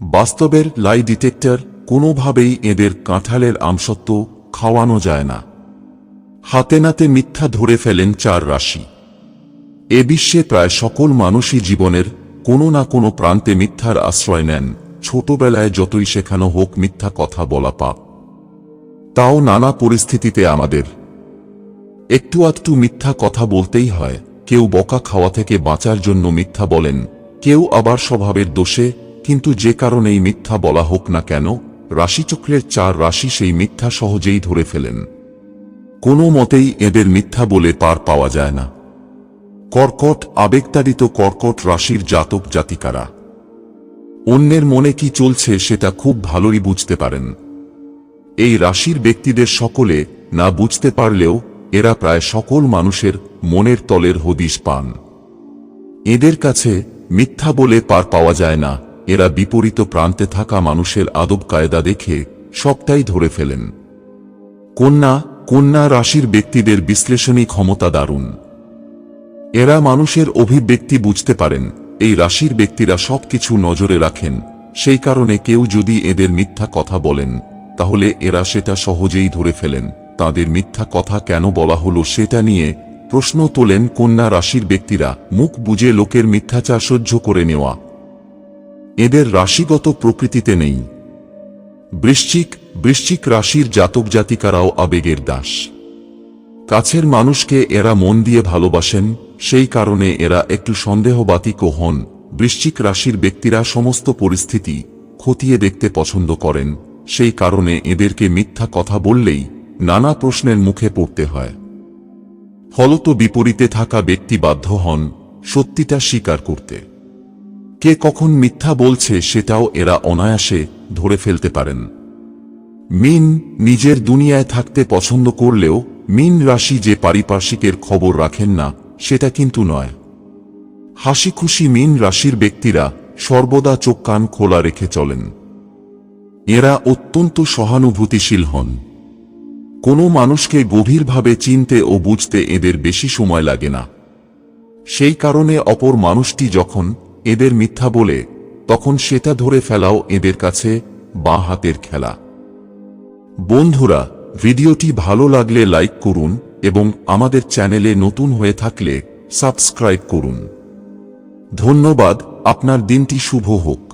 বাস্তবের lie detector কোনোভাবেই এদের কাঁঠালের আমসত্ব খাওয়ানো যায় না। হাতে নাতে মিথ্যা ধরে ফেলেন চার রাশি। এ বিশ্বে প্রায় সকল মানুষই জীবনের কোনো না কোনো প্রান্তে মিথ্যার আশ্রয় নেন, ছোটবেলায় যতই শেখানো হোক মিথ্যা কথা বলা পাপ। তাও নানা পরিস্থিতিতে আমাদের। একটু আধটু মিথ্যা কথা বলতেই হয়, কেউ বকা খাওয়া থেকে বাঁচার জন্য মিথ্যা বলেন, কেউ আবার স্বভাবের দোষে কিন্তু যে কারণেই মিথ্যা বলা হোক না কেন, রাশিচক্রের চার রাশি সেই মিথ্যা সহজেই ধরে ফেলেন। কোনো মতেই এদের মিথ্যা বলে পার পাওয়া যায় না। কর্কট আবেগতাড়িত কর্কট রাশির জাতক জাতিকারা। অন্যের মনে কি চলছে সেটা খুব ভালোই বুঝতে পারেন। এই রাশির ব্যক্তিদের সকলে না বুঝতে পারলেও এরা প্রায় সকল মানুষের মনের তলের হদিশ পান। এদের কাছে মিথ্যা বলে পার পাওয়া যায় না এরা বিপরীত প্রান্তে থাকা মানুষের আদব কায়দা দেখে সবটাই ধরে ফেলেন। কন্যা কন্যা রাশির ব্যক্তিদের বিশ্লেষণী ক্ষমতা দারুণ। এরা মানুষের অভিব্যক্তি বুঝতে পারেন, এই রাশির ব্যক্তিরা সবকিছু নজরে রাখেন, সেই কারণে কেউ যদি এদের মিথ্যা কথা বলেন, তাহলে এরা সেটা সহজেই ধরে ফেলেন। তাদের মিথ্যা কথা কেন বলা হলো সেটা নিয়ে প্রশ্ন তোলেন কন্যা রাশির ব্যক্তিরা, মুখ বুঝে লোকের মিথ্যাচার সহ্য করে নেওয়া। এদের রাশিগত প্রকৃতিতে নেই। বৃশ্চিক বৃশ্চিক রাশির জাতক জাতিকারাও আবেগের দাস। কাছের মানুষকে এরা মন দিয়ে ভালোবাসেন, সেই কারণে এরা একটু সন্দেহবাতিকও হন। বৃশ্চিক রাশির ব্যক্তিরা সমস্ত পরিস্থিতি খতিয়ে দেখতে পছন্দ করেন, সেই কারণে এদেরকে মিথ্যা কথা বললেই নানা প্রশ্নের মুখে পড়তে হয়। ফলত বিপরীতে থাকা ব্যক্তি বাধ্য হন সত্যিটা স্বীকার করতে। কে কখন মিথ্যা বলছে সেটাও এরা অনায়াসে ধরে ফেলতে পারেন। মিন নিজের দুনিয়ায় থাকতে পছন্দ করলেও মিন রাশি যে পারিপার্শ্বিকের খবর রাখেন না, সেটা কিন্তু নয়। হাসি খুশি মিন রাশির ব্যক্তিরা সর্বদা চোখ কান খোলা রেখে চলেন। এরা অত্যন্ত সহানুভূতিশীল হন। কোনো মানুষকে গভীরভাবে চিনতে ও বুঝতে এদের বেশি সময় লাগে না। সেই কারণে অপর মানুষটি যখন এদের মিথ্যা বলে, তখন সেটা ধরে ফেলাও এদের কাছে বা হাতের খেলা। বন্ধুরা, ভিডিওটি ভালো লাগলে লাইক করুন এবং আমাদের চ্যানেলে নতুন হয়ে থাকলে সাবস্ক্রাইব করুন। ধন্যবাদ, আপনার দিনটি শুভ হোক।